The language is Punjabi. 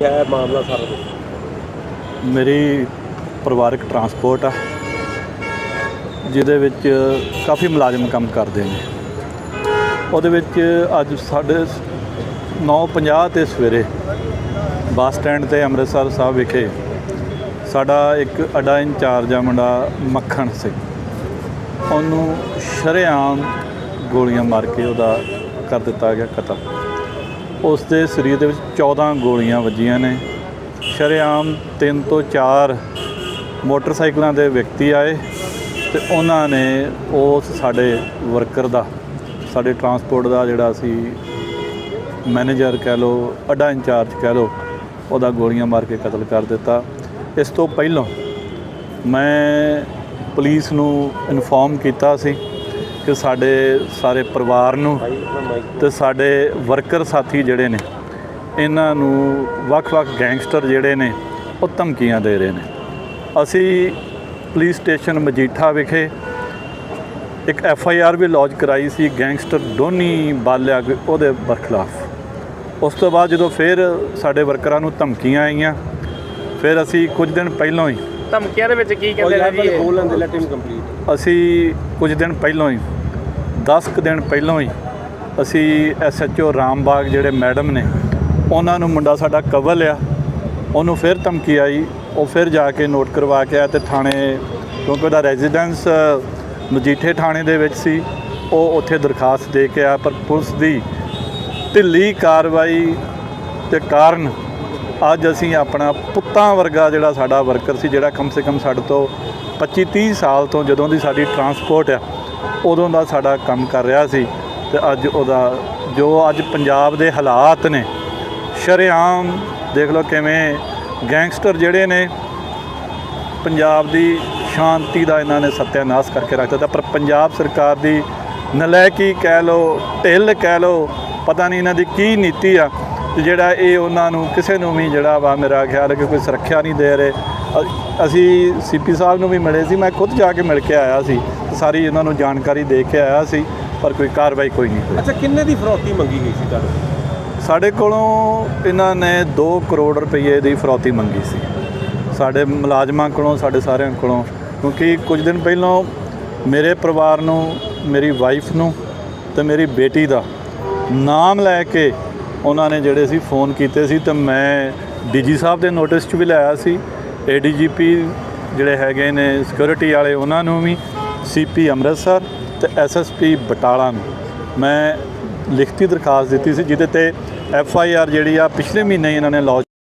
ਕਿਆ ਹੈ ਮਾਮਲਾ ਸਾਰਾ? ਮੇਰੀ ਪਰਿਵਾਰਕ ਟਰਾਂਸਪੋਰਟ ਆ, ਜਿਹਦੇ ਵਿੱਚ ਕਾਫੀ ਮੁਲਾਜ਼ਮ ਕੰਮ ਕਰਦੇ ਨੇ। ਉਹਦੇ ਵਿੱਚ ਅੱਜ ਸਾਡੇ 9:50 ਤੇ ਸਵੇਰੇ ਬੱਸ ਸਟੈਂਡ ਤੇ ਅੰਮ੍ਰਿਤਸਰ ਸਾਹਿਬ ਵਿਖੇ ਸਾਡਾ ਇੱਕ ਅਡਾ ਇੰਚਾਰਜ ਆ ਮੁੰਡਾ ਮੱਖਣ ਸਿੰਘ। ਉਹਨੂੰ ਸ਼ਰੇਆਮ ਗੋਲੀਆਂ ਮਾਰ ਕੇ ਉਹਦਾ ਕਰ ਦਿੱਤਾ ਗਿਆ ਕਤਲ। ਉਸ ਦੇ ਸਰੀਰ ਦੇ ਵਿੱਚ 14 ਗੋਲੀਆਂ ਵੱਜੀਆਂ ਨੇ। ਸ਼ਰੇਆਮ ਤਿੰਨ ਤੋਂ ਚਾਰ ਮੋਟਰਸਾਈਕਲਾਂ ਦੇ ਵਿਅਕਤੀ ਆਏ ਤੇ ਉਹਨਾਂ ਨੇ ਉਸ ਸਾਡੇ ਵਰਕਰ ਦਾ, ਸਾਡੇ ਟਰਾਂਸਪੋਰਟ ਦਾ ਜਿਹੜਾ ਸੀ ਮੈਨੇਜਰ ਕਹਿ ਲਓ, ਅੱਡਾ ਇੰਚਾਰਜ ਕਹਿ ਲਓ, ਉਹਦਾ ਗੋਲੀਆਂ ਮਾਰ ਕੇ ਕਤਲ ਕਰ ਦਿੱਤਾ। ਇਸ ਤੋਂ ਪਹਿਲਾਂ ਮੈਂ ਪੁਲਿਸ ਨੂੰ ਇਨਫੋਰਮ ਕੀਤਾ ਸੀ ਕਿ ਸਾਡੇ ਸਾਰੇ ਪਰਿਵਾਰ ਨੂੰ ਤੇ ਸਾਡੇ ਵਰਕਰ ਸਾਥੀ ਜਿਹੜੇ ਨੇ ਇਹਨਾਂ ਨੂੰ ਵੱਖ-ਵੱਖ ਗੈਂਗਸਟਰ ਜਿਹੜੇ ਨੇ ਉਹ ਧਮਕੀਆਂ ਦੇ ਰਹੇ ਨੇ। ਅਸੀਂ ਪੁਲਿਸ ਸਟੇਸ਼ਨ ਮਜੀਠਾ ਵਿਖੇ ਇੱਕ ਐਫ ਆਈ ਆਰ ਵੀ ਲੌਂਚ ਕਰਾਈ ਸੀ ਗੈਂਗਸਟਰ ਡੋਨੀ ਬਾਲਿਆ ਉਹਦੇ ਬਰਖਲਾਫ। ਉਸ ਤੋਂ ਬਾਅਦ ਜਦੋਂ ਫਿਰ ਸਾਡੇ ਵਰਕਰਾਂ ਨੂੰ ਧਮਕੀਆਂ ਆਈਆਂ ਫਿਰ ਅਸੀਂ ਕੁਝ ਦਿਨ ਪਹਿਲਾਂ ਹੀ ਧਮਕੀਆਂ ਦੇ ਵਿੱਚ ਕੀ ਕਹਿੰਦੇ ਨੇ ਜੀ ਅਸੀਂ ਕੁਝ ਦਿਨ ਪਹਿਲਾਂ ਹੀ 10 ਕੁ ਦਿਨ ਪਹਿਲਾਂ ਹੀ ਅਸੀਂ ਐਸਐਚਓ ਰਾਮਬਾਗ ਜਿਹੜੇ ਮੈਡਮ ਨੇ, ਉਹਨਾਂ ਨੂੰ ਮੁੰਡਾ ਸਾਡਾ ਕਵਲ ਆ ਉਹਨੂੰ ਫਿਰ ਧਮਕੀ ਆਈ। ਉਹ ਫਿਰ ਜਾ ਕੇ ਨੋਟ ਕਰਵਾ ਕੇ ਆਇਆ ਤੇ ਥਾਣੇ, ਕਿਉਂਕਿ ਉਹਦਾ ਰੈਜ਼ੀਡੈਂਸ ਮਜੀਠੇ ਥਾਣੇ ਦੇ ਵਿੱਚ ਸੀ। ਉਹ ਉੱਥੇ ਦਰਖਾਸਤ ਦੇ ਕੇ ਆ ਪਰ ਪੁਲਿਸ ਦੀ ਢਿੱਲੀ ਕਾਰਵਾਈ ਤੇ ਕਾਰਨ ਅੱਜ ਅਸੀਂ ਆਪਣਾ ਪੁੱਤਾਂ ਵਰਗਾ ਜਿਹੜਾ ਸਾਡਾ ਵਰਕਰ ਸੀ, ਜਿਹੜਾ ਕਮ ਸੇ ਕਮ ਸਾਡੇ ਤੋਂ 25 30 ਸਾਲ ਤੋਂ ਜਦੋਂ ਦੀ ਸਾਡੀ ਟਰਾਂਸਪੋਰਟ ਆ ਉਦੋਂ ਦਾ ਸਾਡਾ ਕੰਮ ਕਰ ਰਿਹਾ ਸੀ ਤੇ ਅੱਜ ਉਹਦਾ ਜੋ ਅੱਜ ਪੰਜਾਬ ਦੇ ਹਾਲਾਤ ਨੇ, ਸ਼ਰੇਆਮ ਦੇਖ ਲਓ ਕਿਵੇਂ ਗੈਂਗਸਟਰ ਜਿਹੜੇ ਨੇ, ਪੰਜਾਬ ਦੀ ਸ਼ਾਂਤੀ ਦਾ ਇਹਨਾਂ ਨੇ ਸਤਿਆਨਾਸ ਕਰਕੇ ਰੱਖ ਦਿੱਤਾ। ਪਰ ਪੰਜਾਬ ਸਰਕਾਰ ਦੀ ਨਲਾਇਕੀ ਕਹਿ ਲਓ, ਢਿੱਲ ਕਹਿ ਲਓ, ਪਤਾ ਨਹੀਂ ਇਹਨਾਂ ਦੀ ਕੀ ਨੀਤੀ ਆ, ਤੇ ਜਿਹੜਾ ਇਹ ਉਹਨਾਂ ਨੂੰ ਕਿਸੇ ਨੂੰ ਵੀ ਜਿਹੜਾ ਵਾ ਮੇਰਾ ਖਿਆਲ ਹੈ ਕਿ ਕੋਈ ਸੁਰੱਖਿਆ ਨਹੀਂ ਦੇ ਰਹੇ। ਅ- ਅਸੀਂ ਸੀਪੀ ਸਾਹਿਬ ਨੂੰ ਵੀ ਮਿਲੇ ਸੀ, ਮੈਂ ਖੁਦ ਜਾ ਕੇ ਮਿਲ ਕੇ ਆਇਆ ਸੀ। ਸਾਰੀ ਇਹਨਾਂ ਨੂੰ ਜਾਣਕਾਰੀ ਦੇ ਕੇ ਆਇਆ ਸੀ ਪਰ ਕੋਈ ਕਾਰਵਾਈ ਕੋਈ ਨਹੀਂ ਹੋਈ। ਅੱਛਾ ਕਿੰਨੇ ਦੀ ਫਰੋਤੀ ਮੰਗੀ ਗਈ ਸੀ ਤੁਹਾਨੂੰ ਸਾਡੇ ਕੋਲੋਂ ਇਹਨਾਂ ਨੇ 2 ਕਰੋੜ ਰੁਪਏ ਦੀ ਫਰੌਤੀ ਮੰਗੀ ਸੀ। ਸਾਡੇ ਮੁਲਾਜ਼ਮਾਂ ਕੋਲੋਂ ਸਾਡੇ ਸਾਰਿਆਂ ਕੋਲੋਂ ਕਿਉਂਕਿ ਕੁਝ ਦਿਨ ਪਹਿਲਾਂ ਮੇਰੇ ਪਰਿਵਾਰ ਨੂੰ ਮੇਰੀ ਵਾਈਫ ਨੂੰ ਤੇ ਮੇਰੀ ਬੇਟੀ ਦਾ ਨਾਮ ਲੈ ਕੇ ਉਹਨਾਂ ਨੇ ਜਿਹੜੇ ਸੀ ਫੋਨ ਕੀਤੇ ਸੀ ਤੇ ਮੈਂ ਡੀਜੀ ਸਾਹਿਬ ਦੇ ਨੋਟਿਸ 'ਚ ਵੀ ਲਾਇਆ ਸੀ। ਏਡੀਜੀਪੀ ਜਿਹੜੇ ਹੈਗੇ ਨੇ ਸਿਕਿਉਰਿਟੀ ਵਾਲੇ ਉਹਨਾਂ ਨੂੰ ਵੀ ਸੀਪੀ ਅੰਮ੍ਰਿਤਸਰ ਤੇ ਐਸਐਸਪੀ ਬਟਾਲਾ ਨੂੰ। ਮੈਂ ਲਿਖਤੀ ਦਰਖਾਸਤ ਦਿੱਤੀ ਸੀ, ਜਿਹਦੇ ਤੇ ਐਫ ਆਈ ਆਰ ਜਿਹੜੀ ਆ, ਪਿਛਲੇ ਮਹੀਨੇ ਹੀ ਇਹਨਾਂ ਨੇ ਲੌਂਚ